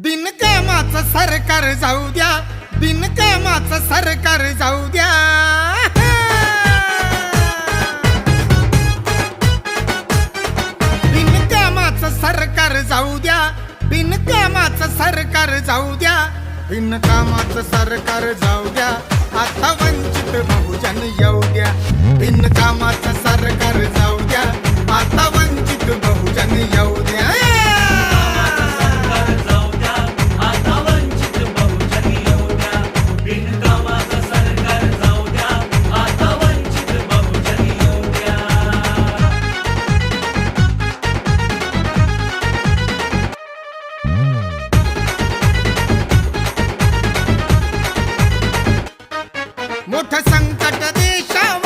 बिनकामाचं सरकार जाऊ द्या. बिनकामाचं सरकार जाऊ द्या. बिनकामाचं सरकार जाऊ द्या. बिनकामाचं सरकार जाऊ द्या. बिनकामाचं सरकार जाऊ द्या. आता वंचित बहुजन येऊ द्या. बिनकामाचं సంకట దేశవ